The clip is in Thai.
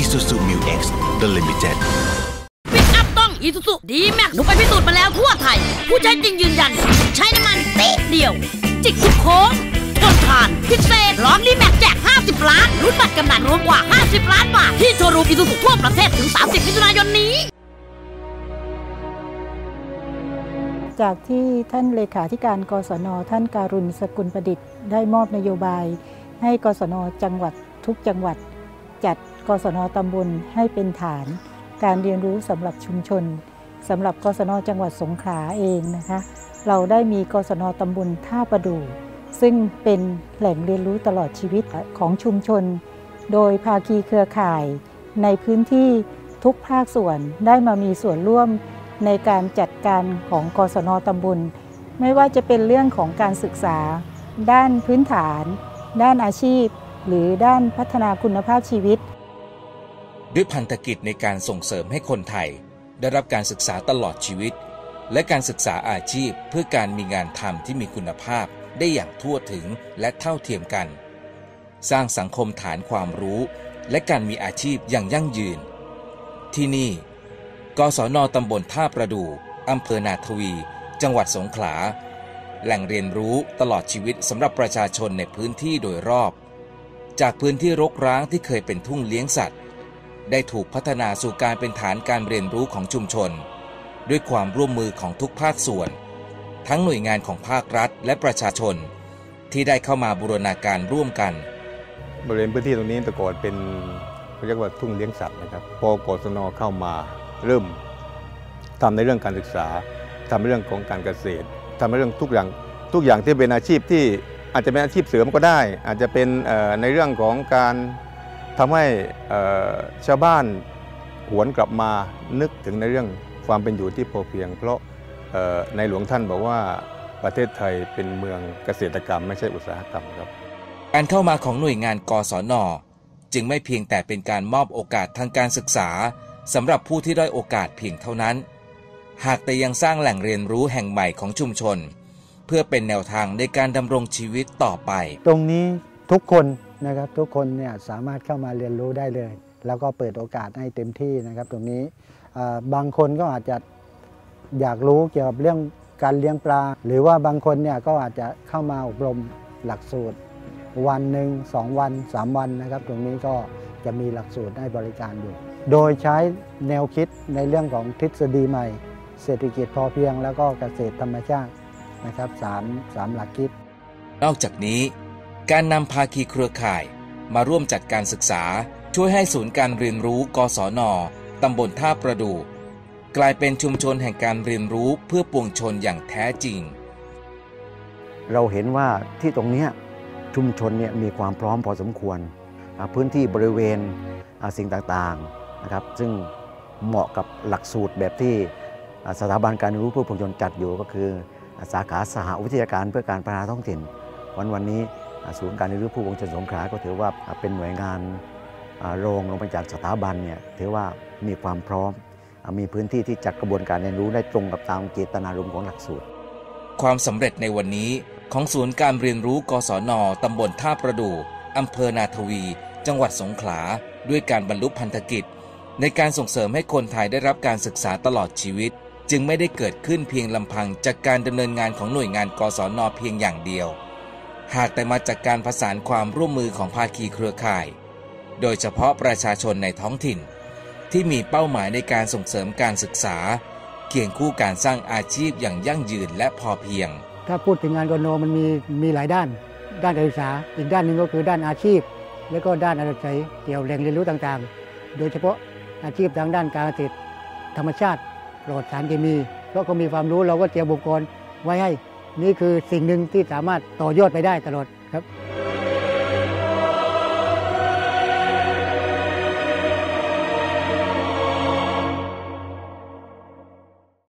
Isuzu Mu X The Limited ปิกอัพต้องอีซูซูดีแม็กหนูไปพิสูจน์มาแล้วทั่วไทย ผู้ใช้จริงยืนยัน ใช้น้ำมันติดเดียว จิกทุกโค้งทนทาน พิเศษร้อนดีแม็กแจก 50 ล้านรุ่นบัตรกำนันรวมกว่า 50 ล้านบาท ที่โชว์รูมอีซูซูทั่วประเทศถึง 30 มิถุนายนนี้จากที่ท่านเลขาธิการกศน ท่านการุณสกุลประดิษฐ์ได้มอบนโยบาย ให้กศนจังหวัดทุกจังหวัด จัดกศนตำบลให้เป็นฐาน การเรียนรู้สำหรับชุมชนสำหรับกศนจังหวัดสงขลาเองนะคะ เราได้มีกศนตำบลท่าประดู่ซึ่งเป็นแหล่งเรียนรู้ตลอดชีวิตของชุมชน โดยภาคีเครือข่าย ในพื้นที่ทุกภาคส่วนได้มามีส่วนร่วมในการจัดการของกศนตำบล ไม่ว่าจะเป็นเรื่องของการศึกษา ด้านพื้นฐาน ด้านอาชีพ หรือด้านพัฒนาคุณภาพชีวิต ด้วยพันธกิจในการส่งเสริมให้คนไทย ได้รับการศึกษาตลอดชีวิต และการศึกษาอาชีพเพื่อการมีงานทำที่มีคุณภาพได้อย่างทั่วถึงและเท่าเทียมกัน สร้างสังคมฐานความรู้ และการมีอาชีพอย่างยั่งยืน ที่นี่ กศนตำบลท่าประดู่อำเภอนาทวี จังหวัดสงขลา แหล่งเรียนรู้ตลอดชีวิตสำหรับประชาชนในพื้นที่โดยรอบ จากพื้นที่รกร้างที่เคยเป็นทุ่งเลี้ยงสัตว์ ได้ถูกพัฒนาสู่การเป็นฐานการเรียนรู้ของชุมชน ด้วยความร่วมมือของทุกภาคส่วน ทั้งหน่วยงานของภาครัฐและประชาชน ที่ได้เข้ามาบูรณาการร่วมกันบริเวณพื้นที่ตรงนี้แต่ก่อนเป็นเรียกว่าทุ่งเลี้ยงสัตว์นะครับ พอกศนเข้ามาเริ่มทำในเรื่องการศึกษาทำในเรื่องของการเกษตร ทำในเรื่องทุกอย่างทุกอย่างที่เป็นอาชีพที่อาจจะเป็นอาชีพเสริมก็ได้ อาจจะเป็นในเรื่องของการทำให้ชาวบ้านหวนกลับมานึกถึงในเรื่องความเป็นอยู่ที่พอเพียง เพราะในหลวงท่านบอกว่าประเทศไทยเป็นเมืองเกษตรกรรม ไม่ใช่อุตสาหกรรมครับ การเข้ามาของหน่วยงานกศนจึงไม่เพียงแต่เป็นการมอบโอกาสทางการศึกษาสำหรับผู้ที่ด้อยโอกาสเพียงเท่านั้น หากแต่ยังสร้างแหล่งเรียนรู้แห่งใหม่ของชุมชน เพื่อเป็นแนวทางในการดำรงชีวิตต่อไป ตรงนี้ทุกคนนะครับทุกคนเนี่ยสามารถเข้ามาเรียนรู้ได้เลย แล้วก็เปิดโอกาสให้เต็มที่นะครับ ตรงนี้บางคนก็อาจจะอยากรู้เกี่ยวกับเรื่องการเลี้ยงปลา หรือว่าบางคนเนี่ยก็อาจจะเข้ามาอบรมหลักสูตร วันหนึ่งสองวันสามวันนะครับ ตรงนี้ก็จะมีหลักสูตรให้บริการอยู่ โดยใช้แนวคิดในเรื่องของทฤษฎีใหม่ เศรษฐกิจพอเพียง แล้วก็เกษตรธรรมชาตินะครับสามสามหลักคิด นอกจากนี้ การนำภาคีเครือข่ายมาร่วมจัดการศึกษาช่วยให้ศูนย์การเรียนรู้กศนตำบลท่าประดู่กลายเป็นชุมชนแห่งการเรียนรู้เพื่อปวงชนอย่างแท้จริง เราเห็นว่าที่ตรงเนี้ยชุมชนเนี่ยมีความพร้อมพอสมควรอ่าพื้นที่บริเวณอ่าสิ่งต่างๆนะครับ ซึ่งเหมาะกับหลักสูตรแบบที่อ่า สถาบันการเรียนรู้เพื่อปวงชนจัดอยู่ก็คืออ่าสาขาสหวิทยาการเพื่อการพัฒนาท้องถิ่น วันวันนี้ศูนย์การเรียนรู้ผู้ปวงชนสงขลาก็ถือว่าเป็นหน่วยงานอ่ารองลงมาจากสถาบันเนี่ยถือว่ามีความพร้อม มีพื้นที่ที่จัดกระบวนการเรียนรู้ได้ตรงกับตามเจตนารมณ์ของหลักสูตร ความสำเร็จในวันนี้ของศูนย์การเรียนรู้กศนตำบลท่าประดู่อำเภอนาทวี จังหวัดสงขลา ด้วยการบรรลุพันธกิจ ในการส่งเสริมให้คนไทยได้รับการศึกษาตลอดชีวิต จึงไม่ได้เกิดขึ้นเพียงลำพังจากการดำเนินงานของหน่วยงานกศนเพียงอย่างเดียว หากแต่มาจากการประสานความร่วมมือของภาคีเครือข่าย โดยเฉพาะประชาชนในท้องถิ่น ที่มีเป้าหมายในการส่งเสริมการศึกษา เคียงคู่การสร้างอาชีพอย่างยั่งยืนและพอเพียง ถ้าพูดถึงงานกนมันมีมีหลายด้าน ด้านการศึกษา อีกด้านหนึ่งก็คือด้านอาชีพ แล้วก็ด้านอาศัยเกี่ยวแหล่งเรียนรู้ต่างๆ โดยเฉพาะอาชีพทางด้านการเกษตรธรรมชาติ ปลอดสารเคมีเพราะเขามีความรู้เราก็เตรียมอุปกรณ์ไว้ให้ นี่คือสิ่งหนึ่งที่สามารถต่อยอดไปได้ตลอดครับ